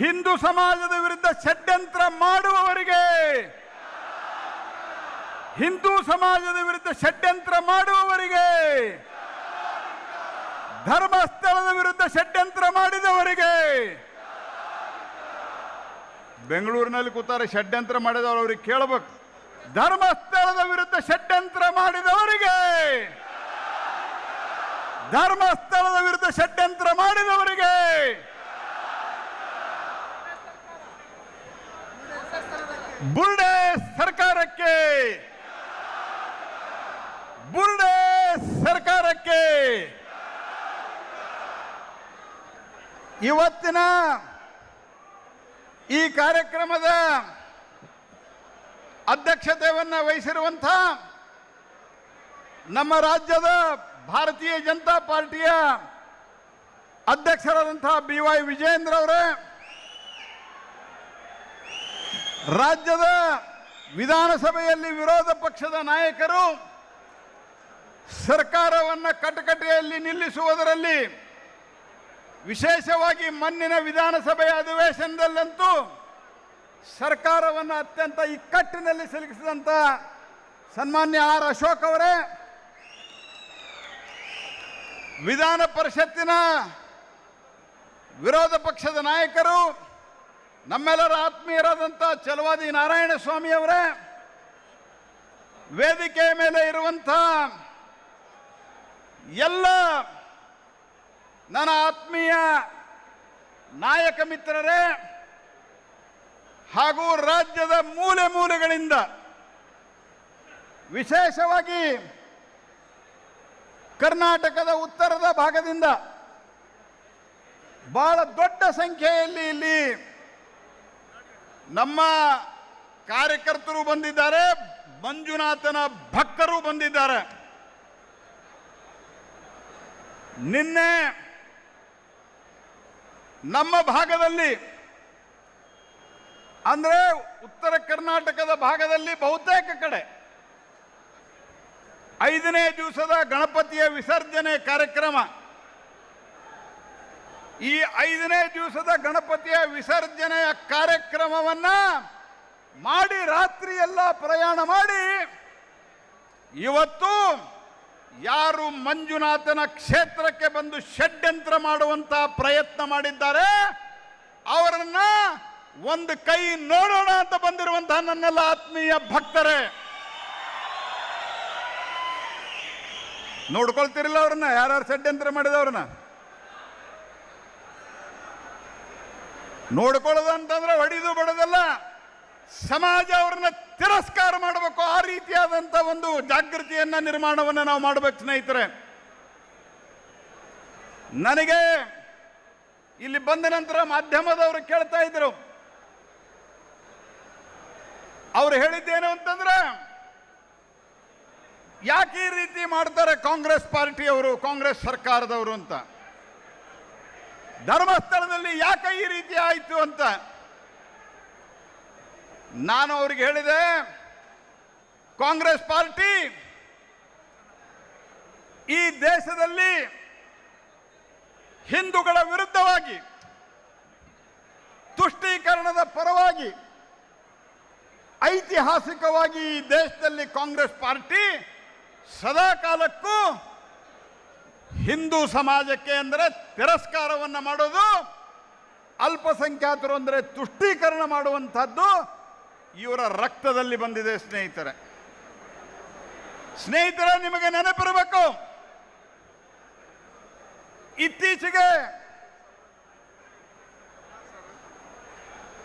ಹಿಂದೂ ಸಮಾಜದ ವಿರುದ್ಧ ಷಡ್ಯಂತ್ರ ಮಾಡುವವರಿಗೆ, ಹಿಂದೂ ಸಮಾಜದ ವಿರುದ್ಧ ಷಡ್ಯಂತ್ರ ಮಾಡುವವರಿಗೆ, ಧರ್ಮಸ್ಥಳದ ವಿರುದ್ಧ ಷಡ್ಯಂತ್ರ ಮಾಡಿದವರಿಗೆ, ಬೆಂಗಳೂರಿನಲ್ಲಿ ಕೂತಾರೆ ಷಡ್ಯಂತ್ರ ಮಾಡಿದವರು ಅವ್ರಿಗೆ ಕೇಳಬೇಕು. ಧರ್ಮಸ್ಥಳದ ವಿರುದ್ಧ ಷಡ್ಯಂತ್ರ ಮಾಡಿದವರಿಗೆ, ಧರ್ಮಸ್ಥಳದ ವಿರುದ್ಧ ಷಡ್ಯಂತ್ರ ಮಾಡಿದವರಿಗೆ ಬುರ್ಡೆ ಸರ್ಕಾರಕ್ಕೆ. ಬುರ್ಡೆ ಸರ್ಕಾರಕ್ಕೆ. ಇವತ್ತಿನ ಈ ಕಾರ್ಯಕ್ರಮದ ಅಧ್ಯಕ್ಷತೆಯನ್ನು ವಹಿಸಿರುವಂಥ ನಮ್ಮ ರಾಜ್ಯದ ಭಾರತೀಯ ಜನತಾ ಪಾರ್ಟಿಯ ಅಧ್ಯಕ್ಷರಾದಂಥ ಬಿ ವೈ ವಿಜಯೇಂದ್ರ ಅವರೇ ರಾಜ್ಯದ ವಿಧಾನಸಭೆಯಲ್ಲಿ ವಿರೋಧ ಪಕ್ಷದ ನಾಯಕರು ಸರ್ಕಾರವನ್ನು ಕಟಕಟೆಯಲ್ಲಿ ನಿಲ್ಲಿಸುವುದರಲ್ಲಿ ವಿಶೇಷವಾಗಿ ಮಣ್ಣಿನ ವಿಧಾನಸಭೆಯ ಅಧಿವೇಶನದಲ್ಲಂತೂ ಸರ್ಕಾರವನ್ನು ಅತ್ಯಂತ ಇಕ್ಕಟ್ಟಿನಲ್ಲಿ ಸಿಲುಕಿಸಿದಂಥ ಸನ್ಮಾನ್ಯ ಆರ್ ಅಶೋಕ್ ಅವರೇ, ವಿಧಾನ ಪರಿಷತ್ತಿನ ವಿರೋಧ ಪಕ್ಷದ ನಾಯಕರು ನಮ್ಮೆಲ್ಲರ ಆತ್ಮೀಯರಾದಂಥ ಚಲವಾದಿ ನಾರಾಯಣ ಸ್ವಾಮಿ ಅವರೇ, ವೇದಿಕೆಯ ಮೇಲೆ ಇರುವಂಥ ಎಲ್ಲ ನನ್ನ ಆತ್ಮೀಯ ನಾಯಕ ಮಿತ್ರರೇ ಹಾಗೂ ರಾಜ್ಯದ ಮೂಲೆ ಮೂಲೆಗಳಿಂದ ವಿಶೇಷವಾಗಿ ಕರ್ನಾಟಕದ ಉತ್ತರದ ಭಾಗದಿಂದ ಬಹಳ ದೊಡ್ಡ ಸಂಖ್ಯೆಯಲ್ಲಿ ಇಲ್ಲಿ ನಮ್ಮ ಕಾರ್ಯಕರ್ತರು ಬಂದಿದ್ದಾರೆ, ಮಂಜುನಾಥನ ಭಕ್ತರು ಬಂದಿದ್ದಾರೆ. ನಿನ್ನೆ ನಮ್ಮ ಭಾಗದಲ್ಲಿ, ಅಂದ್ರೆ ಉತ್ತರ ಕರ್ನಾಟಕದ ಭಾಗದಲ್ಲಿ ಬಹುತೇಕ ಕಡೆ, ಐದನೇ ದಿವಸದ ಗಣಪತಿಯ ವಿಸರ್ಜನೆ ಕಾರ್ಯಕ್ರಮ. ಈ ಐದನೇ ದಿವಸದ ಗಣಪತಿಯ ವಿಸರ್ಜನೆಯ ಕಾರ್ಯಕ್ರಮವನ್ನ ಮಾಡಿ ರಾತ್ರಿ ಎಲ್ಲ ಪ್ರಯಾಣ ಮಾಡಿ ಇವತ್ತು ಯಾರು ಮಂಜುನಾಥನ ಕ್ಷೇತ್ರಕ್ಕೆ ಬಂದು ಷಡ್ಯಂತ್ರ ಮಾಡುವಂತ ಪ್ರಯತ್ನ ಮಾಡಿದ್ದಾರೆ, ಅವರನ್ನ ಒಂದು ಕೈ ನೋಡೋಣ ಅಂತ ಬಂದಿರುವಂತಹ ನನ್ನೆಲ್ಲ ಆತ್ಮೀಯ ಭಕ್ತರೇ. ನೋಡ್ಕೊಳ್ತಿರಲಿಲ್ಲ ಅವ್ರನ್ನ? ಯಾರ್ಯಾರು ಷಡ್ಯಂತ್ರ ಮಾಡಿದವ್ರನ್ನ? ನೋಡ್ಕೊಳ್ಳೋದು ಅಂತಂದ್ರೆ ಹೊಡಿದು ಬಡದಲ್ಲ. ಸಮಾಜ ಅವ್ರನ್ನ ತಿರಸ್ಕಾರ ಮಾಡಬೇಕು. ಆ ರೀತಿಯಾದಂಥ ಒಂದು ಜಾಗೃತಿಯನ್ನ, ನಿರ್ಮಾಣವನ್ನು ನಾವು ಮಾಡಬೇಕು ಸ್ನೇಹಿತರೆ. ನನಗೆ ಇಲ್ಲಿ ಬಂದ ನಂತರ ಮಾಧ್ಯಮದವರು ಕೇಳ್ತಾ ಇದ್ರು. ಅವ್ರು ಹೇಳಿದ್ದೇನು ಅಂತಂದ್ರೆ, ಯಾಕೆ ಈ ರೀತಿ ಮಾಡ್ತಾರೆ ಕಾಂಗ್ರೆಸ್ ಪಾರ್ಟಿಯವರು, ಕಾಂಗ್ರೆಸ್ ಸರ್ಕಾರದವರು ಅಂತ. ಧರ್ಮಸ್ಥಳದಲ್ಲಿ ಯಾಕೆ ಈ ರೀತಿ ಆಯಿತು ಅಂತ? ನಾನು ಅವ್ರಿಗೆ ಹೇಳಿದೆ, ಕಾಂಗ್ರೆಸ್ ಪಾರ್ಟಿ ಈ ದೇಶದಲ್ಲಿ ಹಿಂದೂಗಳ ವಿರುದ್ಧವಾಗಿ, ತುಷ್ಟೀಕರಣದ ಪರವಾಗಿ, ಐತಿಹಾಸಿಕವಾಗಿ ಈ ದೇಶದಲ್ಲಿ ಕಾಂಗ್ರೆಸ್ ಪಾರ್ಟಿ ಸದಾ ಕಾಲಕ್ಕೂ ಹಿಂದೂ ಸಮಾಜಕ್ಕೆ ಅಂದರೆ ತಿರಸ್ಕಾರವನ್ನು ಮಾಡೋದು, ಅಲ್ಪಸಂಖ್ಯಾತರು ಅಂದರೆ ತುಷ್ಟೀಕರಣ ಮಾಡುವಂಥದ್ದು ಇವರ ರಕ್ತದಲ್ಲಿ ಬಂದಿದೆ ಸ್ನೇಹಿತರೆ. ಸ್ನೇಹಿತರೆ, ನಿಮಗೆ ನೆನಪಿರಬೇಕು, ಇತ್ತೀಚೆಗೆ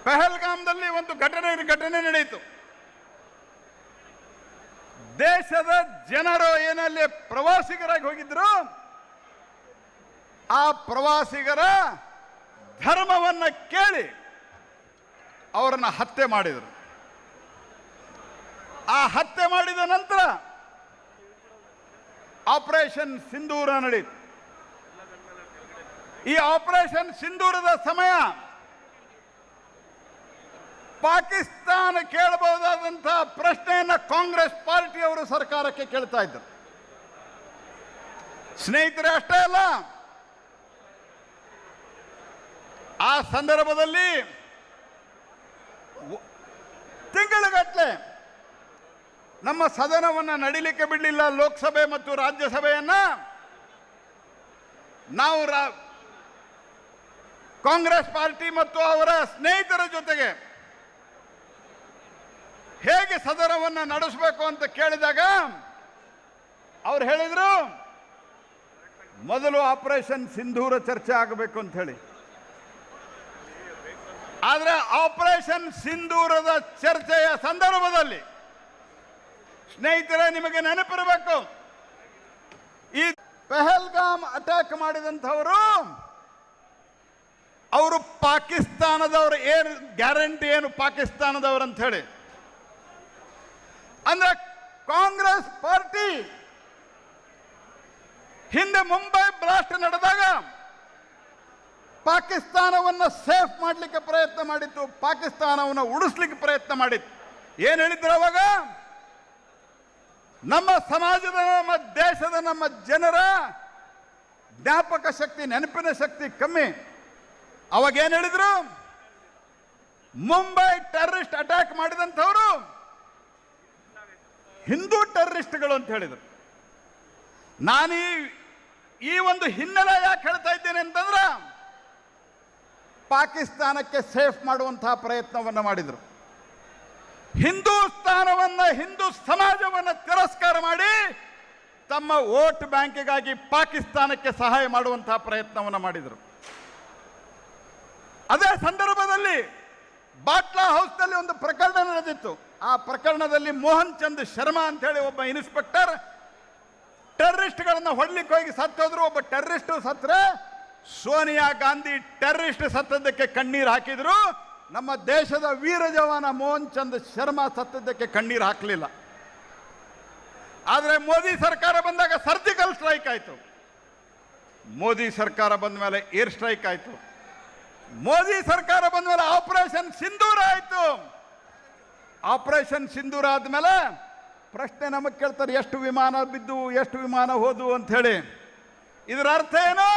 ಪಹಲ್ಗಾಮ್ದಲ್ಲಿ ಒಂದು ಘಟನೆ ಘಟನೆ ನಡೆಯಿತು. ದೇಶದ ಜನರು ಏನಲ್ಲಿ ಪ್ರವಾಸಿಗರಾಗಿ ಹೋಗಿದ್ರು ಆ ಪ್ರವಾಸಿಗರ ಧರ್ಮವನ್ನ ಕೇಳಿ ಅವರನ್ನ ಹತ್ಯೆ ಮಾಡಿದರು. ಆ ಹತ್ಯೆ ಮಾಡಿದ ನಂತರ ಆಪರೇಷನ್ ಸಿಂಧೂರ ನಡೆಯಿತು ಈ ಆಪರೇಷನ್ ಸಿಂಧೂರದ ಸಮಯ ಪಾಕಿಸ್ತಾನ ಕೇಳಬಹುದಾದಂತಹ ಪ್ರಶ್ನೆಯನ್ನ ಕಾಂಗ್ರೆಸ್ ಪಾರ್ಟಿಯವರು ಸರ್ಕಾರಕ್ಕೆ ಕೇಳ್ತಾ ಇದ್ದರು ಸ್ನೇಹಿತರೆ, ಅಷ್ಟೇ ಅಲ್ಲ ಆ ಸಂದರ್ಭದಲ್ಲಿ ತಿಂಗಳುಗಟ್ಟಲೆ ನಮ್ಮ ಸದನವನ್ನು ನಡಿಲಿಕ್ಕೆ ಬಿಡಲಿಲ್ಲ ಲೋಕಸಭೆ ಮತ್ತು ರಾಜ್ಯಸಭೆಯನ್ನ. ನಾವು ಕಾಂಗ್ರೆಸ್ ಪಾರ್ಟಿ ಮತ್ತು ಅವರ ಸ್ನೇಹಿತರ ಜೊತೆಗೆ ಹೇಗೆ ಸದನವನ್ನು ನಡೆಸಬೇಕು ಅಂತ ಕೇಳಿದಾಗ ಅವ್ರು ಹೇಳಿದರು, ಮೊದಲು ಆಪರೇಷನ್ ಸಿಂಧೂರ ಚರ್ಚೆ ಆಗಬೇಕು ಅಂತ ಹೇಳಿ. ಆದ್ರೆ ಆಪರೇಷನ್ ಸಿಂಧೂರದ ಚರ್ಚೆಯ ಸಂದರ್ಭದಲ್ಲಿ ಸ್ನೇಹಿತರೆ, ನಿಮಗೆ ನೆನಪಿರಬೇಕು, ಈ ಪೆಹಲ್ಗಾಮ್ ಅಟ್ಯಾಕ್ ಮಾಡಿದಂಥವರು, ಅವರು ಪಾಕಿಸ್ತಾನದವರು ಏನು, ಗ್ಯಾರಂಟಿ ಏನು ಪಾಕಿಸ್ತಾನದವರು ಅಂತ ಹೇಳಿ. ಅಂದ್ರೆ ಕಾಂಗ್ರೆಸ್ ಪಾರ್ಟಿ ಹಿಂದೆ ಮುಂಬೈ ಬ್ಲಾಸ್ಟ್ ನಡೆದಾಗ ಪಾಕಿಸ್ತಾನವನ್ನು ಸೇಫ್ ಮಾಡಲಿಕ್ಕೆ ಪ್ರಯತ್ನ ಮಾಡಿತ್ತು, ಪಾಕಿಸ್ತಾನವನ್ನು ಉಳಿಸ್ಲಿಕ್ಕೆ ಪ್ರಯತ್ನ ಮಾಡಿತ್ತು. ಏನು ಹೇಳಿದ್ರು ಅವಾಗ? ನಮ್ಮ ಸಮಾಜದ, ನಮ್ಮ ದೇಶದ, ನಮ್ಮ ಜನರ ಜ್ಞಾಪಕ ಶಕ್ತಿ, ನೆನಪಿನ ಶಕ್ತಿ ಕಮ್ಮಿ. ಅವಾಗ ಏನು ಹೇಳಿದ್ರು? ಮುಂಬೈ ಟೆರರಿಸ್ಟ್ ಅಟ್ಯಾಕ್ ಮಾಡಿದಂಥವರು ಹಿಂದೂ ಟೆರರಿಸ್ಟ್ಗಳು ಅಂತ ಹೇಳಿದರು. ನಾನು ಈ ಈ ಒಂದು ಹಿನ್ನೆಲೆ ಯಾಕೆ ಹೇಳ್ತಾ ಇದ್ದೇನೆ ಅಂತಂದ್ರೆ ಪಾಕಿಸ್ತಾನಕ್ಕೆ ಸೇಫ್ ಮಾಡುವಂತಹ ಪ್ರಯತ್ನವನ್ನು ಮಾಡಿದರು. ಹಿಂದೂಸ್ತಾನವನ್ನು, ಹಿಂದೂ ಸಮಾಜವನ್ನು ತಿರಸ್ಕಾರ ಮಾಡಿ ತಮ್ಮ ವೋಟ್ ಬ್ಯಾಂಕಿಗಾಗಿ ಪಾಕಿಸ್ತಾನಕ್ಕೆ ಸಹಾಯ ಮಾಡುವಂತಹ ಪ್ರಯತ್ನವನ್ನು ಮಾಡಿದರು. ಅದೇ ಸಂದರ್ಭದಲ್ಲಿ ಬಾಟ್ಲಾ ಹೌಸ್ನಲ್ಲಿ ಒಂದು ಪ್ರಕರಣ ನಡೆದಿತ್ತು. ಆ ಪ್ರಕರಣದಲ್ಲಿ ಮೋಹನ್ ಚಂದ್ ಶರ್ಮಾ ಅಂತ ಹೇಳಿ ಒಬ್ಬ ಇನ್ಸ್ಪೆಕ್ಟರ್ ಟೆರ್ರಿಸ್ಟ್ಗಳನ್ನು ಹೊಡ್ಲಿಕ್ಕೆ ಹೋಗಿ ಸತ್ತೋದ್ರು. ಒಬ್ಬ ಟೆರರಿಸ್ಟ್ ಸತ್ರೆ ಸೋನಿಯಾ ಗಾಂಧಿ ಟೆರರಿಸ್ಟ್ ಸತ್ತದ್ದಕ್ಕೆ ಕಣ್ಣೀರು ಹಾಕಿದ್ರು. ನಮ್ಮ ದೇಶದ ವೀರ ಜವಾನ ಮೋಹನ್ ಚಂದ್ ಶರ್ಮಾ ಸತ್ತದ್ದಕ್ಕೆ ಕಣ್ಣೀರು ಹಾಕಲಿಲ್ಲ. ಆದರೆ ಮೋದಿ ಸರ್ಕಾರ ಬಂದಾಗ ಸರ್ಜಿಕಲ್ ಸ್ಟ್ರೈಕ್ ಆಯಿತು. ಮೋದಿ ಸರ್ಕಾರ ಬಂದ ಮೇಲೆ ಏರ್ ಸ್ಟ್ರೈಕ್ ಆಯಿತು. ಮೋದಿ ಸರ್ಕಾರ ಬಂದ ಮೇಲೆ ಆಪರೇಷನ್ ಸಿಂಧೂರ ಆಯಿತು. ಆಪರೇಷನ್ ಸಿಂಧೂರ ಆದ್ಮೇಲೆ ಪ್ರಶ್ನೆ ನಮಗೆ ಕೇಳ್ತಾರೆ, ಎಷ್ಟು ವಿಮಾನ ಬಿದ್ದು, ಎಷ್ಟು ವಿಮಾನ ಹೋದು ಅಂತ ಹೇಳಿ. ಇದರ ಅರ್ಥ ಏನು?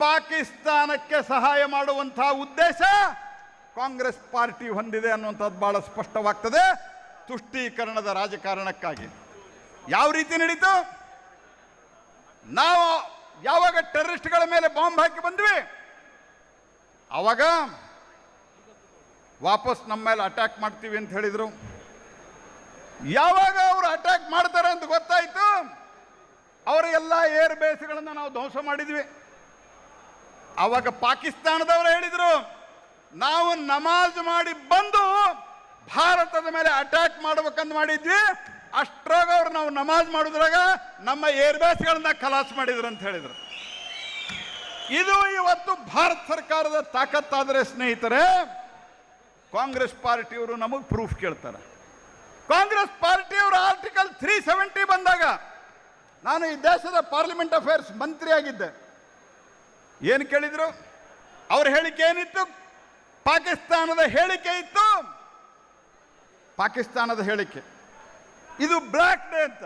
ಪಾಕಿಸ್ತಾನಕ್ಕೆ ಸಹಾಯ ಮಾಡುವಂತಹ ಉದ್ದೇಶ ಕಾಂಗ್ರೆಸ್ ಪಾರ್ಟಿ ಹೊಂದಿದೆ ಅನ್ನುವಂಥದ್ದು ಬಹಳ ಸ್ಪಷ್ಟವಾಗ್ತದೆ. ತುಷ್ಟೀಕರಣದ ರಾಜಕಾರಣಕ್ಕಾಗಿ. ಯಾವ ರೀತಿ ನಡೀತು? ನಾವು ಯಾವಾಗ ಟೆರರಿಸ್ಟ್ಗಳ ಮೇಲೆ ಬಾಂಬ್ ಹಾಕಿ ಬಂದ್ವಿ? ಅವಾಗ ವಾಪಸ್ ನಮ್ಮ ಮೇಲೆ ಅಟ್ಯಾಕ್ ಮಾಡ್ತೀವಿ ಅಂತ ಹೇಳಿದರು. ಯಾವಾಗ ಅವರು ಅಟ್ಯಾಕ್ ಮಾಡ್ತಾರೆ ಅಂತ ಗೊತ್ತಾಯ್ತು? ಅವರ ಎಲ್ಲ ಏರ್ ಬೇಸ್ಗಳನ್ನು ನಾವು ಧ್ವಂಸ ಮಾಡಿದ್ವಿ. ಅವಾಗ ಪಾಕಿಸ್ತಾನದವರು ಹೇಳಿದರು, ನಾವು ನಮಾಜ್ ಮಾಡಿ ಬಂದು ಭಾರತದ ಮೇಲೆ ಅಟ್ಯಾಕ್ ಮಾಡ್ಬೇಕಂತ ಮಾಡಿದ್ವಿ. ಅಷ್ಟ್ರಾಗ ಅವ್ರು ನಾವು ನಮಾಜ್ ಮಾಡಿದ್ರಾಗ ನಮ್ಮ ಏರ್ ಬೇಸ್ಗಳನ್ನ ಖಲಾಸ್ ಮಾಡಿದ್ರು ಅಂತ ಹೇಳಿದರು. ಇದು ಇವತ್ತು ಭಾರತ ಸರ್ಕಾರದ ತಾಕತ್ತಾದರೆ ಸ್ನೇಹಿತರೆ, ಕಾಂಗ್ರೆಸ್ ಪಾರ್ಟಿಯವರು ನಮಗೆ ಪ್ರೂಫ್ ಕೇಳ್ತಾರೆ. ಕಾಂಗ್ರೆಸ್ ಪಾರ್ಟಿಯವರು ಆರ್ಟಿಕಲ್ ತ್ರೀ ಸೆವೆಂಟಿ ಬಂದಾಗ ನಾನು ಈ ದೇಶದ ಪಾರ್ಲಿಮೆಂಟ್ ಅಫೇರ್ಸ್ ಮಂತ್ರಿಯಾಗಿದ್ದೆ. ಏನು ಕೇಳಿದ್ರು? ಅವ್ರ ಹೇಳಿಕೆ ಏನಿತ್ತು? ಪಾಕಿಸ್ತಾನದ ಹೇಳಿಕೆ ಇತ್ತು. ಪಾಕಿಸ್ತಾನದ ಹೇಳಿಕೆ. ಇದು ಬ್ಲ್ಯಾಕ್ ಡೇ ಅಂತ.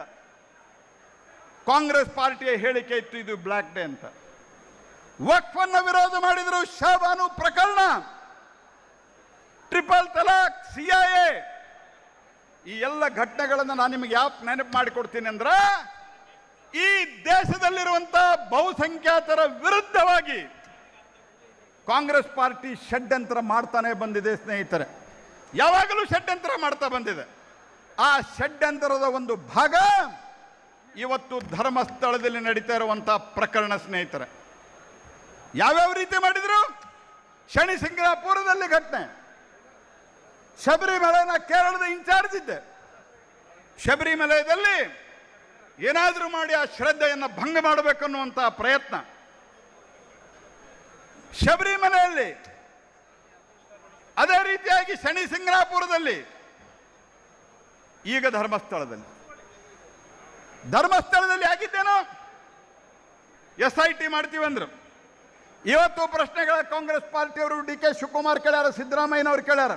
ಕಾಂಗ್ರೆಸ್ ಪಾರ್ಟಿಯ ಹೇಳಿಕೆ ಇತ್ತು, ಇದು ಬ್ಲ್ಯಾಕ್ ಡೇ ಅಂತ. ವಕ್ಫನ್ನ ವಿರೋಧ ಮಾಡಿದ್ರು ಶಾಬಾನು ಪ್ರಕರಣ. ಟ್ರಿಪಲ್ ತಲಾಕ್ ಸಿಐಎ ಈ ಎಲ್ಲ ಘಟನೆಗಳನ್ನು ನಾನು ನಿಮಗೆ ಯಾವ ನೆನಪು ಮಾಡಿಕೊಡ್ತೀನಿ ಅಂದ್ರೆ ಈ ದೇಶದಲ್ಲಿರುವಂತಹ ಬಹುಸಂಖ್ಯಾತರ ವಿರುದ್ಧವಾಗಿ ಕಾಂಗ್ರೆಸ್ ಪಾರ್ಟಿ ಷಡ್ಯಂತ್ರ ಮಾಡ್ತಾನೆ ಬಂದಿದೆ, ಸ್ನೇಹಿತರೆ. ಯಾವಾಗಲೂ ಷಡ್ಯಂತ್ರ ಮಾಡ್ತಾ ಬಂದಿದೆ. ಆ ಷಡ್ಯಂತ್ರದ ಒಂದು ಭಾಗ ಇವತ್ತು ಧರ್ಮಸ್ಥಳದಲ್ಲಿ ನಡೀತಾ ಇರುವಂತಹ ಪ್ರಕರಣ, ಸ್ನೇಹಿತರೆ. ಯಾವ್ಯಾವ ರೀತಿ ಮಾಡಿದ್ರು? ಶನಿ ಸಿಂಗಾಪುರದಲ್ಲಿ ಘಟನೆ. ಶಬರಿಮಲೆನ ಕೇರಳದ ಇನ್ಚಾರ್ಜ್ ಇದ್ದೆ. ಶಬರಿಮಲೆಯಲ್ಲಿ ಏನಾದರೂ ಮಾಡಿ ಆ ಶ್ರದ್ಧೆಯನ್ನು ಭಂಗ ಮಾಡಬೇಕನ್ನುವಂತಹ ಪ್ರಯತ್ನ. ಶಬರಿಮಲೆಯಲ್ಲಿ, ಅದೇ ರೀತಿಯಾಗಿ ಶನಿ ಸಿಂಗ್ರಾಪುರದಲ್ಲಿ, ಈಗ ಧರ್ಮಸ್ಥಳದಲ್ಲಿ. ಧರ್ಮಸ್ಥಳದಲ್ಲಿ ಆಗಿದ್ದೇನೋ ಎಸ್ ಐ ಟಿ ಮಾಡ್ತೀವಿ ಅಂದ್ರು. ಇವತ್ತು ಪ್ರಶ್ನೆಗಳ ಕಾಂಗ್ರೆಸ್ ಪಾರ್ಟಿಯವರು ಡಿ ಕೆ ಶಿವಕುಮಾರ್ ಕೇಳ್ಯಾರ, ಸಿದ್ದರಾಮಯ್ಯನವರು ಕೇಳ್ಯಾರ.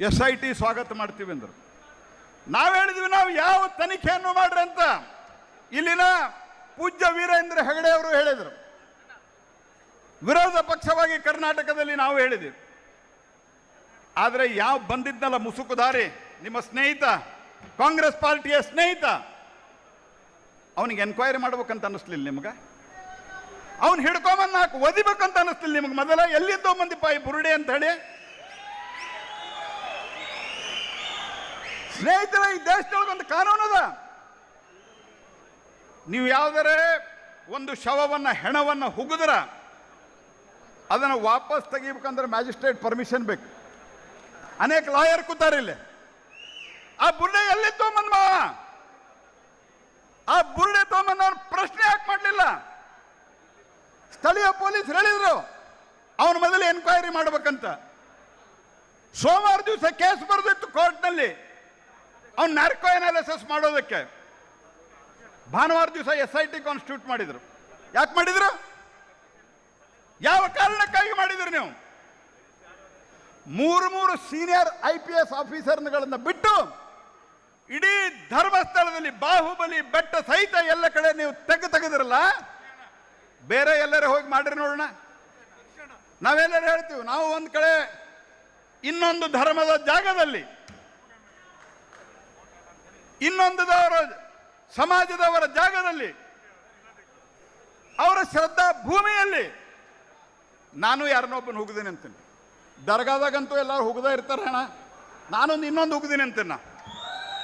ಎಸ್ ಐ ಟಿ ಸ್ವಾಗತ ಮಾಡ್ತೀವಿ ಅಂದರು. ನಾವು ಹೇಳಿದ್ವಿ ನಾವು ಯಾವ ತನಿಖೆಯನ್ನು ಮಾಡ್ರಿ ಅಂತ. ಇಲ್ಲಿನ ಪೂಜ್ಯ ವೀರೇಂದ್ರ ಹೆಗಡೆ ಅವರು ಹೇಳಿದರು. ವಿರೋಧ ಪಕ್ಷವಾಗಿ ಕರ್ನಾಟಕದಲ್ಲಿ ನಾವು ಹೇಳಿದ್ವಿ. ಆದರೆ ಯಾವ ಬಂದಿದ್ನಲ್ಲ ಮುಸುಕುದಾರಿ ನಿಮ್ಮ ಸ್ನೇಹಿತ, ಕಾಂಗ್ರೆಸ್ ಪಾರ್ಟಿಯ ಸ್ನೇಹಿತ? ಅವನಿಗೆ ಎನ್ಕ್ವೈರಿ ಮಾಡ್ಬೇಕಂತ ಅನ್ನಿಸ್ಲಿಲ್ಲ ನಿಮ್ಗೆ? ಅವ್ನು ಹಿಡ್ಕೊಂಬಂದು ನಾಲ್ಕು ಒದಿಬೇಕಂತ ಅನಿಸ್ತಿಲ್ಲ ನಿಮ್ಗೆ ಮೊದಲ? ಎಲ್ಲಿದ್ದೋ ಮಂದಿ ಪಾಯಿ ಬುರುಡೆ ಅಂತ ಹೇಳಿ? ಸ್ನೇಹಿತರ, ಈ ದೇಶದೊಳಗೆ ಒಂದು ಕಾನೂನು ಅದ. ನೀವು ಯಾವುದರೆ ಒಂದು ಶವವನ್ನು, ಹೆಣವನ್ನು ಹುಗಿದ್ರ, ಅದನ್ನು ವಾಪಸ್ ತೆಗಿಬೇಕಂದ್ರೆ ಮ್ಯಾಜಿಸ್ಟ್ರೇಟ್ ಪರ್ಮಿಷನ್ ಬೇಕು. ಅನೇಕ ಲಾಯರ್ ಕೂತಾರೆ ಇಲ್ಲಿ. ಆ ಬುರ್ಡೆ ಎಲ್ಲಿ ಮಾವ ಆ ಬುರ್ಡೆ ತೊಗೊಂಬಂದ್ ಪ್ರಶ್ನೆ ಯಾಕೆ ಮಾಡಲಿಲ್ಲ? ಸ್ಥಳೀಯ ಪೊಲೀಸ್ ಹೇಳಿದ್ರು, ಅವನ ಮೊದಲು ಎನ್ಕ್ವೈರಿ ಮಾಡ್ಬೇಕಂತ. ಸೋಮವಾರ ದಿವಸ ಕೇಸ್ ಬರೆದಿತ್ತು ಕೋರ್ಟ್ನಲ್ಲಿ ಅವ್ನು ನ್ಯಾರ್ಕೋ ಅನಾಲಿಸಿಸ್ ಮಾಡೋದಕ್ಕೆ. ಭಾನುವಾರ ದಿವಸ ಎಸ್ ಐ ಟಿ ಕಾನ್ಸ್ಟಿಟ್ಯೂಟ್ ಮಾಡಿದ್ರು. ಯಾಕೆ ಮಾಡಿದ್ರು? ಯಾವ ಕಾರಣಕ್ಕಾಗಿ ಮಾಡಿದ್ರು ನೀವು? ಮೂರು ಮೂರು ಸೀನಿಯರ್ ಐ ಪಿ ಎಸ್ ಆಫೀಸರ್ಗಳನ್ನ ಬಿಟ್ಟು ಇಡೀ ಧರ್ಮಸ್ಥಳದಲ್ಲಿ ಬಾಹುಬಲಿ ಬೆಟ್ಟ ಸಹಿತ ಎಲ್ಲ ಕಡೆ ನೀವು ತೆಗೆ ತೆಗೆದಿರಲ್ಲ? ಬೇರೆ ಎಲ್ಲರೂ ಹೋಗಿ ಮಾಡ್ರಿ ನೋಡೋಣ. ನಾವೆಲ್ಲರೂ ಹೇಳ್ತೀವಿ, ನಾವು ಒಂದು ಕಡೆ ಇನ್ನೊಂದು ಧರ್ಮದ ಜಾಗದಲ್ಲಿ ಇನ್ನೊಂದದವರ ಸಮಾಜದವರ ಜಾಗದಲ್ಲಿ, ಅವರ ಶ್ರದ್ಧಾ ಭೂಮಿಯಲ್ಲಿ ನಾನು ಯಾರನ್ನೊಬ್ಬನ ಹೋಗಿದ್ದೀನಿ ಅಂತೀನಿ. ದರ್ಗಾದಾಗಂತೂ ಎಲ್ಲರೂ ಹುಗ್ದ ಇರ್ತಾರೆ ಅಣ್ಣ. ನಾನೊಂದು ಇನ್ನೊಂದು ಹುಗ್ದೀನಿ ಅಂತೀನಿ. ನಾ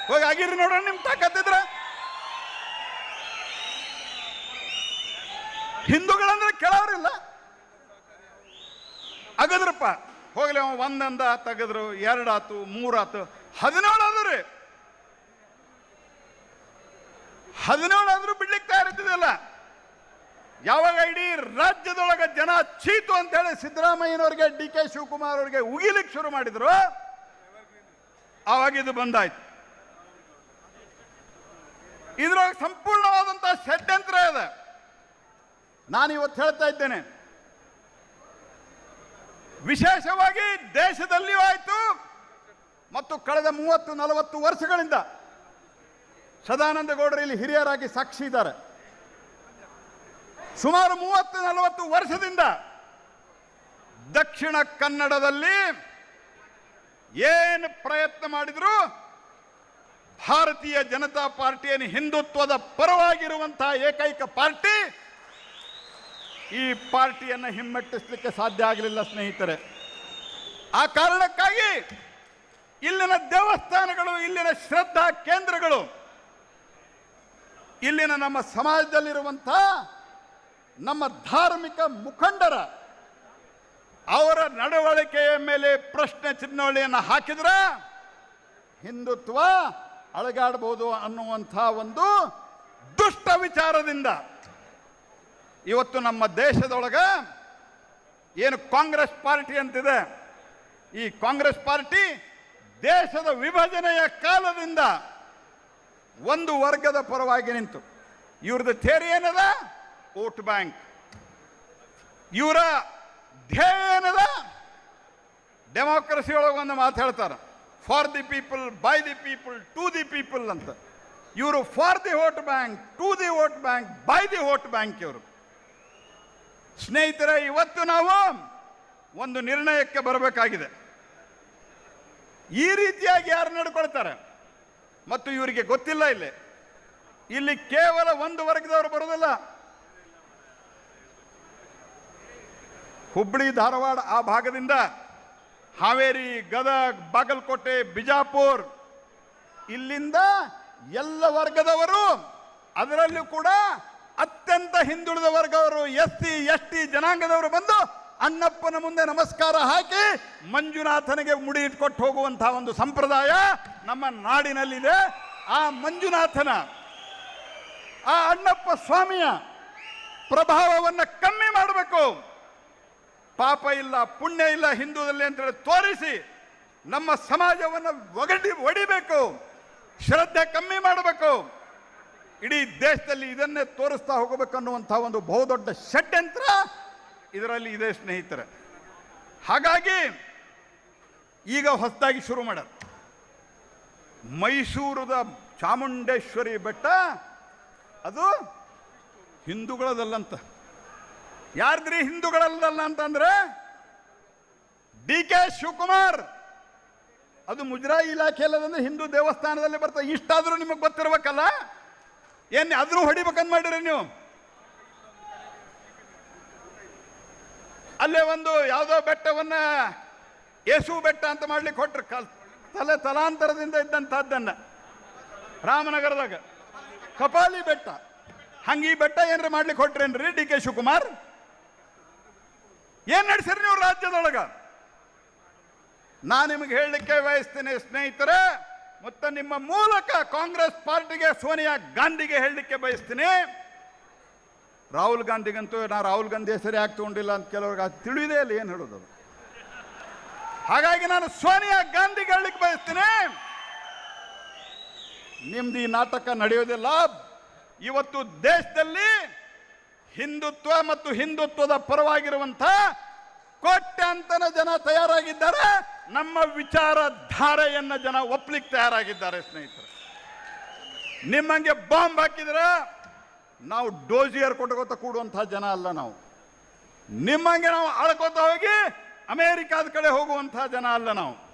ಹೋಗಿ ಆಗಿರಿ ನೋಡೋಣ ನಿಮ್ಮ ತಾಕತ್ತಿದ್ರ ಹಿಂದೂಗಳಂದ್ರೆ ಕೆಳವರಿಲ್ಲ ಅಗದ್ರಪ್ಪ, ಹೋಗ್ಲಿ ಅವ, ಒಂದಂದ, ತೆಗೆದ್ರು, ಎರಡಾತು, ಮೂರಾತು ಹದಿನೇಳು ಆದ್ರು ರೀ ಹದಿನೇಳು ಆದ್ರೂ ಬಿಡ್ಲಿಕ್ಕೆ ತಯಾರಿದ್ದಿಲ್ಲ ಯಾವಾಗ ಇಡೀ ರಾಜ್ಯದೊಳಗೆ ಜನ ಚೀತು ಅಂತ ಹೇಳಿ ಸಿದ್ದರಾಮಯ್ಯನವ್ರಿಗೆ, ಡಿ ಕೆ ಶಿವಕುಮಾರ್ ಅವರಿಗೆ ಉಗಿಲಿಕ್ಕೆ ಶುರು ಮಾಡಿದ್ರು. ಆವಾಗ ಇದು ಬಂದಾಯ್ತು. ಇದ್ರೊಳಗೆ ಸಂಪೂರ್ಣವಾದಂತಹ ಷಡ್ಯಂತ್ರ ಇದೆ. ನಾನು ಇವತ್ತು ಹೇಳ್ತಾ ಇದ್ದೇನೆ. ವಿಶೇಷವಾಗಿ ದೇಶದಲ್ಲಿಯೂ ಆಯಿತು ಮತ್ತು ಕಳೆದ ಮೂವತ್ತು ನಲವತ್ತು ವರ್ಷಗಳಿಂದ ಸದಾನಂದ ಗೌಡರು ಇಲ್ಲಿ ಹಿರಿಯರಾಗಿ ಸಾಕ್ಷಿ ಇದ್ದಾರೆ. ಸುಮಾರು ಮೂವತ್ತು ನಲವತ್ತು ವರ್ಷದಿಂದ ದಕ್ಷಿಣ ಕನ್ನಡದಲ್ಲಿ ಏನು ಪ್ರಯತ್ನ ಮಾಡಿದ್ರು ಭಾರತೀಯ ಜನತಾ ಪಾರ್ಟಿಯನ್ನು ಹಿಂದುತ್ವದ ಪರವಾಗಿರುವಂತಹ ಏಕೈಕ ಪಾರ್ಟಿ ಈ ಪಾರ್ಟಿಯನ್ನು ಹಿಮ್ಮೆಟ್ಟಿಸಲಿಕ್ಕೆ ಸಾಧ್ಯ ಆಗಲಿಲ್ಲ ಸ್ನೇಹಿತರೆ. ಆ ಕಾರಣಕ್ಕಾಗಿ ಇಲ್ಲಿನ ದೇವಸ್ಥಾನಗಳು, ಇಲ್ಲಿನ ಶ್ರದ್ಧಾ ಕೇಂದ್ರಗಳು ಇಲ್ಲಿನ ನಮ್ಮ ಸಮಾಜದಲ್ಲಿರುವಂಥ ನಮ್ಮ ಧಾರ್ಮಿಕ ಮುಖಂಡರ ಅವರ ನಡವಳಿಕೆಯ ಮೇಲೆ ಪ್ರಶ್ನೆ ಚಿನ್ನವಳಿಯನ್ನು ಹಾಕಿದ್ರೆ ಹಿಂದುತ್ವ ಅಳಗಾಡಬಹುದು ಅನ್ನುವಂಥ ಒಂದು ದುಷ್ಟ ವಿಚಾರದಿಂದ ಇವತ್ತು ನಮ್ಮ ದೇಶದೊಳಗೆ ಏನು ಕಾಂಗ್ರೆಸ್ ಪಾರ್ಟಿ ಅಂತಿದೆ. ಈ ಕಾಂಗ್ರೆಸ್ ಪಾರ್ಟಿ ದೇಶದ ವಿಭಜನೆಯ ಕಾಲದಿಂದ ಒಂದು ವರ್ಗದ ಪರವಾಗಿ ನಿಂತು. ಇವ್ರದ್ದು ಥೇರಿ ಏನದ? Vote bank. ಇವರ ಧ್ಯೇಯ ಏನದ? ಡೆಮಾಕ್ರಸಿ ಒಳಗೆ ಒಂದು ಮಾತು for the people by the people to the people ಅಂತ. ಇವರು for the vote bank to the vote bank by the vote bank ಇವರು. ಸ್ನೇಹಿತರೆ, ಇವತ್ತು ನಾವು ಒಂದು ನಿರ್ಣಯಕ್ಕೆ ಬರಬೇಕಾಗಿದೆ. ಈ ರೀತಿಯಾಗಿ ಯಾರು ನಡ್ಕೊಳ್ತಾರೆ? ಮತ್ತು ಇವರಿಗೆ ಗೊತ್ತಿಲ್ಲ ಇಲ್ಲಿ. ಇಲ್ಲಿ ಕೇವಲ ಒಂದು ವರ್ಗದವರು ಬರೋದಿಲ್ಲ ಹುಬ್ಬಳ್ಳಿ ಧಾರವಾಡ ಆ ಭಾಗದಿಂದ ಹಾವೇರಿ, ಗದಗ್, ಬಾಗಲಕೋಟೆ, ಬಿಜಾಪುರ್, ಇಲ್ಲಿಂದ ಎಲ್ಲ ವರ್ಗದವರು ಅದರಲ್ಲೂ ಕೂಡ ಅತ್ಯಂತ ಹಿಂದುಳಿದ ವರ್ಗವರು, ಎಸ್ ಸಿ, ಎಸ್ ಟಿ, ಜನಾಂಗದವರು ಬಂದು ಅಣ್ಣಪ್ಪನ ಮುಂದೆ ನಮಸ್ಕಾರ ಹಾಕಿ ಮಂಜುನಾಥನಿಗೆ ಮುಡಿ ಇಟ್ಕೊಟ್ಟು ಹೋಗುವಂತಹ ಒಂದು ಸಂಪ್ರದಾಯ ನಮ್ಮ ನಾಡಿನಲ್ಲಿದೆ. ಆ ಮಂಜುನಾಥನ, ಆ ಅಣ್ಣಪ್ಪ ಸ್ವಾಮಿಯ ಪ್ರಭಾವವನ್ನು ಕಮ್ಮಿ ಮಾಡಬೇಕು. ಪಾಪ ಇಲ್ಲ, ಪುಣ್ಯ ಇಲ್ಲ ಹಿಂದೂದಲ್ಲಿ ಅಂತೇಳಿ ತೋರಿಸಿ ನಮ್ಮ ಸಮಾಜವನ್ನು ಒಗಡಿ ಒಡಿಬೇಕು, ಶ್ರದ್ಧೆ ಕಮ್ಮಿ ಮಾಡಬೇಕು. ಇಡೀ ದೇಶದಲ್ಲಿ ಇದನ್ನೇ ತೋರಿಸ್ತಾ ಹೋಗಬೇಕು ಅನ್ನುವಂಥ ಒಂದು ಬಹುದೊಡ್ಡ ಷಡ್ಯಂತ್ರ ಇದರಲ್ಲಿ ಇದೆ ಸ್ನೇಹಿತರೆ. ಹಾಗಾಗಿ ಈಗ ಹೊಸದಾಗಿ ಶುರು ಮಾಡ್ಯಾರ ಮೈಸೂರದ ಚಾಮುಂಡೇಶ್ವರಿ ಬೆಟ್ಟ, ಅದು ಹಿಂದೂಗಳದಲ್ಲಂತ. ಯಾರ್ದ್ರಿ ಹಿಂದೂಗಳಲ್ಲ ಅಂತಂದ್ರೆ ಡಿ ಕೆ ಶಿವಕುಮಾರ್. ಅದು ಮುಜರಾಯಿ ಇಲಾಖೆಯಲ್ಲದಂದ್ರೆ ಹಿಂದೂ ದೇವಸ್ಥಾನದಲ್ಲಿ ಬರ್ತದೆ. ಇಷ್ಟಾದರೂ ನಿಮಗೆ ಗೊತ್ತಿರ್ಬೇಕಲ್ಲ? ಏನು ಅದ್ರೂ ಹೊಡಿಬೇಕಂತ ಮಾಡಿರಿ ನೀವು. ಅಲ್ಲೇ ಒಂದು ಯಾವುದೋ ಬೆಟ್ಟವನ್ನ ಯೇಸು ಬೆಟ್ಟ ಅಂತ ಮಾಡ್ಲಿಕ್ಕೆ ಹೊಟ್ರು, ಕಲ್ ತಲೆ ತಲಾಂತರದಿಂದ ಇದ್ದಂತಹದ್ದನ್ನ ರಾಮನಗರದಾಗ. ಕಪಾಲಿ ಬೆಟ್ಟ. ಹಂಗೆ ಈ ಬೆಟ್ಟ ಏನ್ರಿ ಮಾಡ್ಲಿಕ್ಕೆ ಹೊಟ್ರೇನ್ರಿ, ಡಿ ಕೆ ಶಿವಕುಮಾರ್? ಏನ್ ನಡೆಸಿರಿ ನೀವು ರಾಜ್ಯದೊಳಗ? ನಾನು ನಿಮಗೆ ಹೇಳಲಿಕ್ಕೆ ಬಯಸ್ತೇನೆ, ಸ್ನೇಹಿತರೆ, ಮತ್ತು ನಿಮ್ಮ ಮೂಲಕ ಕಾಂಗ್ರೆಸ್ ಪಾರ್ಟಿಗೆ, ಸೋನಿಯಾ ಗಾಂಧಿಗೆ ಹೇಳಲಿಕ್ಕೆ ಬಯಸ್ತೀನಿ. ರಾಹುಲ್ ಗಾಂಧಿಗಂತೂ ನಾ ರಾಹುಲ್ ಗಾಂಧಿ ಹೆಸರೇ ಯಾಕೆ ತಗೊಂಡಿಲ್ಲ ಅಂತ ಕೆಲವ್ರಿಗೆ ಅದು ತಿಳಿದೇ ಇಲ್ಲ, ಏನು ಹೇಳೋದು. ಹಾಗಾಗಿ ನಾನು ಸೋನಿಯಾ ಗಾಂಧಿ ಹೇಳಲಿಕ್ಕೆ ಬಯಸ್ತೀನಿ. ನಿಮ್ದು ಈ ನಾಟಕ ನಡೆಯೋದಿಲ್ಲ ಇವತ್ತು ದೇಶದಲ್ಲಿ ಹಿಂದುತ್ವ ಮತ್ತು ಹಿಂದುತ್ವದ ಪರವಾಗಿರುವಂಥ ಕೋಟ್ಯಾಂತರ ಜನ ತಯಾರಾಗಿದ್ದಾರೆ. ನಮ್ಮ ವಿಚಾರಧಾರೆಯನ್ನು ಜನ ಒಪ್ಲಿಕ್ಕೆ ತಯಾರಾಗಿದ್ದಾರೆ, ಸ್ನೇಹಿತರೆ. ನಿಮ್ಮಂಗೆ ಬಾಂಬ್ ಹಾಕಿದ್ರೆ ನಾವು ಡೋಜಿಯರ್ ಕೊಟ್ಕೋತ ಕೂಡುವಂತಹ ಜನ ಅಲ್ಲ ನಾವು. ನಿಮ್ಮಂಗೆ ನಾವು ಅಳ್ಕೊತ ಹೋಗಿ ಅಮೇರಿಕಾದ ಕಡೆ ಹೋಗುವಂತಹ ಜನ ಅಲ್ಲ ನಾವು.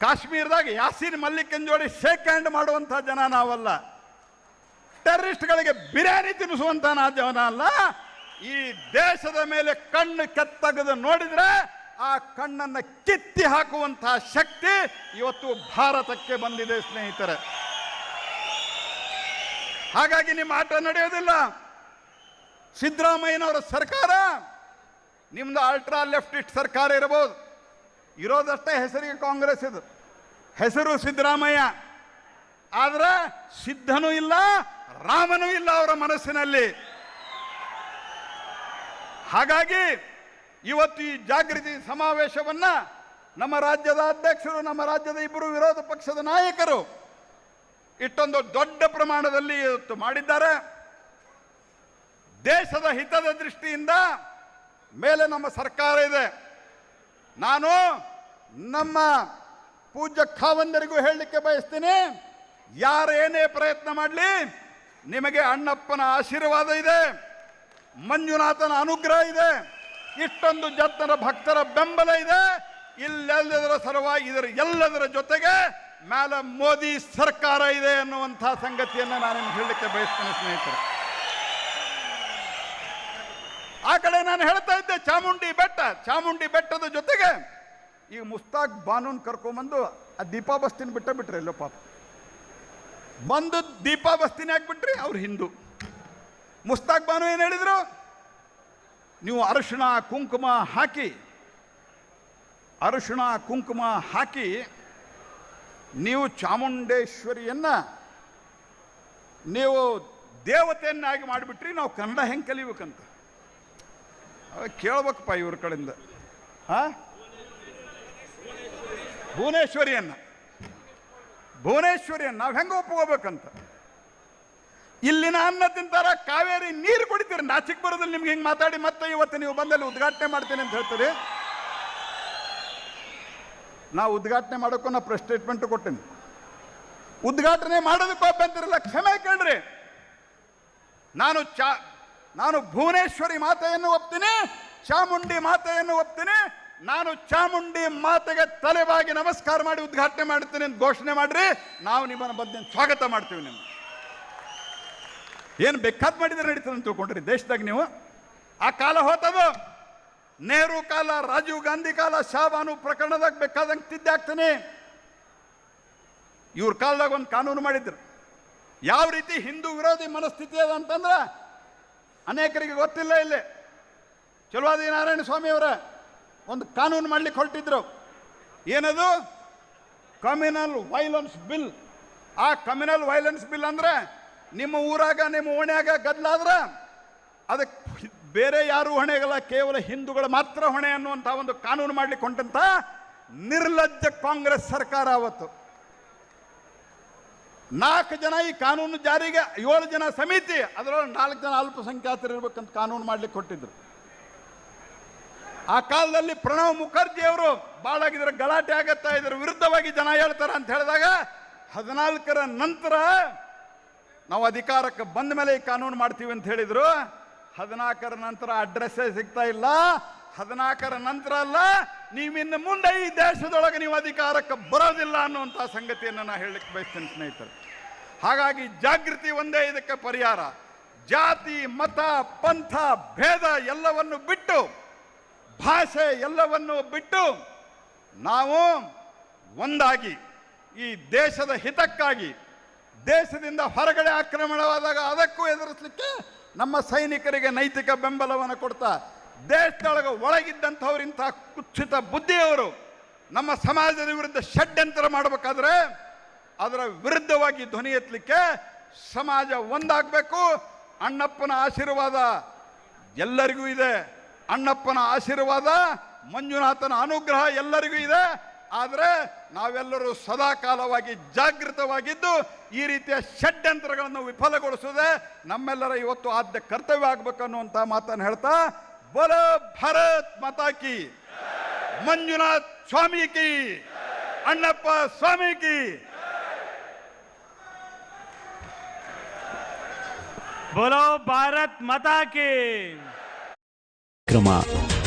ಕಾಶ್ಮೀರದಾಗ ಯಾಸೀನ್ ಮಲ್ಲಿಕ್ ಜೋಡಿ ಶೇಕ್ ಹ್ಯಾಂಡ್ ಮಾಡುವಂತಹ ಜನ ನಾವಲ್ಲ. ಟೆರರಿಸ್ಟ್ಗಳಿಗೆ ಬಿರಿಯಾನಿ ತಿನ್ನಿಸುವಂಥ ಜನ ಅಲ್ಲ. ಈ ದೇಶದ ಮೇಲೆ ಕಣ್ಣು ಕೆತ್ತಗದು ನೋಡಿದ್ರೆ ಆ ಕಣ್ಣನ್ನು ಕಿತ್ತಿ ಹಾಕುವಂತಹ ಶಕ್ತಿ ಇವತ್ತು ಭಾರತಕ್ಕೆ ಬಂದಿದೆ ಸ್ನೇಹಿತರೆ. ಹಾಗಾಗಿ ನಿಮ್ಮ ಆಟ ನಡೆಯೋದಿಲ್ಲ. ಸಿದ್ದರಾಮಯ್ಯನವರ ಸರ್ಕಾರ, ನಿಮ್ದು ಅಲ್ಟ್ರಾ ಲೆಫ್ಟಿಸ್ಟ್ ಸರ್ಕಾರ ಇರಬಹುದು ಇರೋದಷ್ಟೇ ಹೆಸರಿಗೆ ಕಾಂಗ್ರೆಸ್ ಇದು. ಹೆಸರು ಸಿದ್ದರಾಮಯ್ಯ. ಆದ್ರೆ ಸಿದ್ಧನೂ ಇಲ್ಲ, ರಾಮನೂ ಇಲ್ಲ ಅವರ ಮನಸ್ಸಿನಲ್ಲಿ. ಹಾಗಾಗಿ ಇವತ್ತು ಈ ಜಾಗೃತಿ ಸಮಾವೇಶವನ್ನ ನಮ್ಮ ರಾಜ್ಯದ ಅಧ್ಯಕ್ಷರು, ನಮ್ಮ ರಾಜ್ಯದ ಇಬ್ಬರು ವಿರೋಧ ಪಕ್ಷದ ನಾಯಕರು ಇಷ್ಟೊಂದು ದೊಡ್ಡ ಪ್ರಮಾಣದಲ್ಲಿ ಇವತ್ತು ಮಾಡಿದ್ದಾರೆ. ದೇಶದ ಹಿತದ ದೃಷ್ಟಿಯಿಂದ ಮೇಲೆ ನಮ್ಮ ಸರ್ಕಾರ ಇದೆ. ನಾನು ನಮ್ಮ ಪೂಜ್ಯ ಖಾವಂದರಿಗೂ ಹೇಳಲಿಕ್ಕೆ ಬಯಸ್ತೀನಿ ಯಾರು ಏನೇ ಪ್ರಯತ್ನ ಮಾಡಲಿ, ನಿಮಗೆ ಅಣ್ಣಪ್ಪನ ಆಶೀರ್ವಾದ ಇದೆ, ಮಂಜುನಾಥನ ಅನುಗ್ರಹ ಇದೆ, ಇಷ್ಟೊಂದು ಜನರ ಭಕ್ತರ ಬೆಂಬಲ ಇದೆ, ಇಲ್ಲೆಲ್ಲದರ ಸಲುವಾಗಿ ಇದರ ಎಲ್ಲದರ ಜೊತೆಗೆ ಮ್ಯಾಲ ಮೋದಿ ಸರ್ಕಾರ ಇದೆ ಅನ್ನುವಂಥ ಸಂಗತಿಯನ್ನು ನಾನು ನಿಮ್ಗೆ ಹೇಳಲಿಕ್ಕೆ ಬಯಸ್ತೇನೆ ಸ್ನೇಹಿತರೆ. ಆ ಕಡೆ ನಾನು ಹೇಳ್ತಾ ಇದ್ದೆ, ಚಾಮುಂಡಿ ಬೆಟ್ಟ, ಚಾಮುಂಡಿ ಬೆಟ್ಟದ ಜೊತೆಗೆ ಈಗ ಮುಸ್ತಾಕ್ ಬಾನುನ್ ಕರ್ಕೊಂಬಂದು ಆ ದೀಪಾ ಬಸ್ತಿನ ಬಿಟ್ಟ ಬಿಟ್ರಿ ಎಲ್ಲೋ ಪಾಪ. ಬಂದು ದೀಪಾ ಬಸ್ತಿನ ಹಾಕ್ಬಿಟ್ರಿ ಅವ್ರು ಹಿಂದೂ. ಮುಸ್ತಾಕ್ ಬಾನು ಏನು ಹೇಳಿದ್ರು? ನೀವು ಅರಿಶಿಣ ಕುಂಕುಮ ಹಾಕಿ, ಅರಿಶಿಣ ಕುಂಕುಮ ಹಾಕಿ ನೀವು ಚಾಮುಂಡೇಶ್ವರಿಯನ್ನ ನೀವು ದೇವತೆಯನ್ನಾಗಿ ಮಾಡಿಬಿಟ್ರಿ, ನಾವು ಕನ್ನಡ ಹೆಂಗೆ ಕಲಿಬೇಕಂತ? ಕೇಳ್ಬೇಕಪ್ಪ ಇವ್ರ ಕಡೆಯಿಂದ. ಹಾ? ಭುವನೇಶ್ವರಿಯನ್ನ. ಭುವನೇಶ್ವರಿಯನ್ನ ನಾವು ಹೆಂಗೆ ಒಪ್ಕೋಬೇಕಂತ? ಇಲ್ಲಿನ ಅನ್ನ ತಿಂತಾರ, ಕಾವೇರಿ ನೀರು ಕುಡಿತೀರಿ. ನಾಚಿಕ್ ಬರೋದಿಲ್ಲ ನಿಮ್ಗೆ ಹಿಂಗೆ ಮಾತಾಡಿ ಮತ್ತೆ ಇವತ್ತು ನೀವು ಬಂದಲ್ಲಿ ಉದ್ಘಾಟನೆ ಮಾಡ್ತೀನಿ ಅಂತ ಹೇಳ್ತೀರಿ. ನಾವು ಉದ್ಘಾಟನೆ ಮಾಡೋಕ್ಕೂ ನಾ ಪ್ರೆಸ್ ಸ್ಟೇಟ್ಮೆಂಟ್ ಕೊಟ್ಟೇನೆ. ಉದ್ಘಾಟನೆ ಮಾಡೋದಕ್ಕೂ ಅಭ್ಯಂತರಿಲ್ಲ ಕ್ಷಮೆ ಕೇಳ್ರಿ. ನಾನು ಚಾ, ನಾನು ಭುವನೇಶ್ವರಿ ಮಾತೆಯನ್ನು ಒಪ್ತೀನಿ, ಚಾಮುಂಡಿ ಮಾತೆಯನ್ನು ಒಪ್ತೀನಿ, ನಾನು ಚಾಮುಂಡಿ ಮಾತೆಗೆ ತಲೆಬಾಗಿ ನಮಸ್ಕಾರ ಮಾಡಿ ಉದ್ಘಾಟನೆ ಮಾಡ್ತೀನಿ ಅಂತ ಘೋಷಣೆ ಮಾಡ್ರಿ, ನಾವು ನಿಮ್ಮನ್ನು ಬಂದು ಸ್ವಾಗತ ಮಾಡ್ತೀವಿ ನಿಮ್ಮ ಏನು ಬೇಕಾದ್ ಮಾಡಿದ್ರೆ ನಡೀತದೆ ಅಂತ ತಿಳ್ಕೊಂಡ್ರಿ, ದೇಶದಾಗ ನೀವು. ಆ ಕಾಲ ಹೋತದು ನೆಹರು ಕಾಲ, ರಾಜೀವ್ ಗಾಂಧಿ ಕಾಲ ಶಾಬಾನು ಪ್ರಕರಣದಾಗ ಬೇಕಾದಂಗೆ ತಿದ್ದೆ ಹಾಕ್ತೀನಿ. ಇವ್ರ ಕಾಲದಾಗ ಒಂದು ಕಾನೂನು ಮಾಡಿದ್ರು. ಯಾವ ರೀತಿ ಹಿಂದೂ ವಿರೋಧಿ ಮನಸ್ಥಿತಿ ಅದ ಅಂತಂದ್ರೆ ಅನೇಕರಿಗೆ ಗೊತ್ತಿಲ್ಲ ಇಲ್ಲಿ. ಚಲುವಾದಿ ನಾರಾಯಣ ಸ್ವಾಮಿ ಅವರ ಒಂದು ಕಾನೂನು ಮಾಡ್ಲಿಕ್ಕೆ ಹೊರಟಿದ್ರು. ಏನದು? ಕಮ್ಯುನಲ್ ವೈಲೆನ್ಸ್ ಬಿಲ್ ಆ ಕಮ್ಯುನಲ್ ವೈಲೆನ್ಸ್ ಬಿಲ್ ಅಂದ್ರೆ ನಿಮ್ಮ ಊರಾಗ, ನಿಮ್ಮ ಓಣ್ಯಾಗ ಗದ್ಲಾದ್ರ ಅದಕ್ಕೆ ಬೇರೆ ಯಾರು ಹೊಣೆಗಲ್ಲ, ಕೇವಲ ಹಿಂದೂಗಳು ಮಾತ್ರ ಹೊಣೆ ಅನ್ನುವಂಥ ಒಂದು ಕಾನೂನು ಮಾಡಲಿಕ್ಕೆ ಹೊಂಟಂತ ನಿರ್ಲಜ್ಜ ಕಾಂಗ್ರೆಸ್ ಸರ್ಕಾರ ಅವತ್ತು. ನಾಲ್ಕು ಜನ ಈ ಕಾನೂನು ಜಾರಿಗೆ, ಏಳು ಜನ ಸಮಿತಿ, ಅದರೊಳಗೆ ನಾಲ್ಕು ಜನ ಅಲ್ಪಸಂಖ್ಯಾತರು ಇರ್ಬೇಕಂತ ಕಾನೂನು ಮಾಡ್ಲಿಕ್ಕೆ ಕೊಟ್ಟಿದ್ರು. ಆ ಕಾಲದಲ್ಲಿ ಪ್ರಣವ್ ಮುಖರ್ಜಿ ಅವರು ಬಾಳಾಗಿದ್ರೆ ಗಲಾಟೆ ಆಗತ್ತಾ ಇದ್ರ, ವಿರುದ್ಧವಾಗಿ ಜನ ಹೇಳ್ತಾರ ಅಂತ ಹೇಳಿದಾಗ ಹದಿನಾಲ್ಕರ ನಂತರ ನಾವು ಅಧಿಕಾರಕ್ಕೆ ಬಂದ ಮೇಲೆ ಈ ಕಾನೂನು ಮಾಡ್ತೀವಿ ಅಂತ ಹೇಳಿದ್ರು. ಹದಿನಾಲ್ಕರ ನಂತರ ಅಡ್ರೆಸ್ಸೇ ಸಿಗ್ತಾ ಇಲ್ಲ. ಹದಿನಾಲ್ಕರ ನಂತರ ಅಲ್ಲ, ನೀವಿನ್ನು ಮುಂದೆ ಈ ದೇಶದೊಳಗೆ ನೀವು ಅಧಿಕಾರಕ್ಕೆ ಬರೋದಿಲ್ಲ ಅನ್ನುವಂಥ ಸಂಗತಿಯನ್ನು ನಾನು ಹೇಳಲಿಕ್ಕೆ ಬಯಸ್ತೇನೆ ಸ್ನೇಹಿತರೆ. ಹಾಗಾಗಿ ಜಾಗೃತಿ ಒಂದೇ, ಇದಕ್ಕೆ ಪರಿಹಾರ. ಜಾತಿ, ಮತ, ಪಂಥ, ಭೇದ ಎಲ್ಲವನ್ನು ಬಿಟ್ಟು, ಭಾಷೆ ಎಲ್ಲವನ್ನು ಬಿಟ್ಟು ನಾವು ಒಂದಾಗಿ ಈ ದೇಶದ ಹಿತಕ್ಕಾಗಿ, ದೇಶದಿಂದ ಹೊರಗಡೆ ಆಕ್ರಮಣವಾದಾಗ ಅದಕ್ಕೂ ಎದುರಿಸಲಿಕ್ಕೆ ನಮ್ಮ ಸೈನಿಕರಿಗೆ ನೈತಿಕ ಬೆಂಬಲವನ್ನು ಕೊಡ್ತಾ ದೇಶದೊಳಗೆ ಒಳಗಿದ್ದಂಥವರಿಂಥ ಕುತ್ಸಿತ ಬುದ್ಧಿಯವರು ನಮ್ಮ ಸಮಾಜದ ವಿರುದ್ಧ ಷಡ್ಯಂತರ ಮಾಡಬೇಕಾದ್ರೆ ಅದರ ವಿರುದ್ಧವಾಗಿ ಧ್ವನಿ ಎತ್ತಲಿಕ್ಕೆ ಸಮಾಜ ಒಂದಾಗಬೇಕು. ಅಣ್ಣಪ್ಪನ ಆಶೀರ್ವಾದ ಎಲ್ಲರಿಗೂ ಇದೆ. ಅಣ್ಣಪ್ಪನ ಆಶೀರ್ವಾದ ಮಂಜುನಾಥನ ಅನುಗ್ರಹ ಎಲ್ಲರಿಗೂ ಇದೆ. ಆದರೆ ನಾವೆಲ್ಲರೂ ಸದಾಕಾಲವಾಗಿ ಜಾಗೃತವಾಗಿದ್ದು ಈ ರೀತಿಯ ಷಡ್ಯಂತ್ರಗಳನ್ನು ವಿಫಲಗೊಳಿಸುವುದೇ ನಮ್ಮೆಲ್ಲರ ಇವತ್ತು ಆದ್ಯ ಕರ್ತವ್ಯ ಆಗಬೇಕು ಅನ್ನುವಂಥ ಮಾತನ್ನು ಹೇಳ್ತಾ, ಬಲ ಭಾರತ್ ಮಾತಾಕಿ ಮಂಜುನಾಥ್ ಸ್ವಾಮಿ ಕಿ ಅಣ್ಣಪ್ಪ ಸ್ವಾಮಿ ಕಿ ಬಲೋ ಭಾರತ್ ಮತಾಕಿ ಕ್ರಮ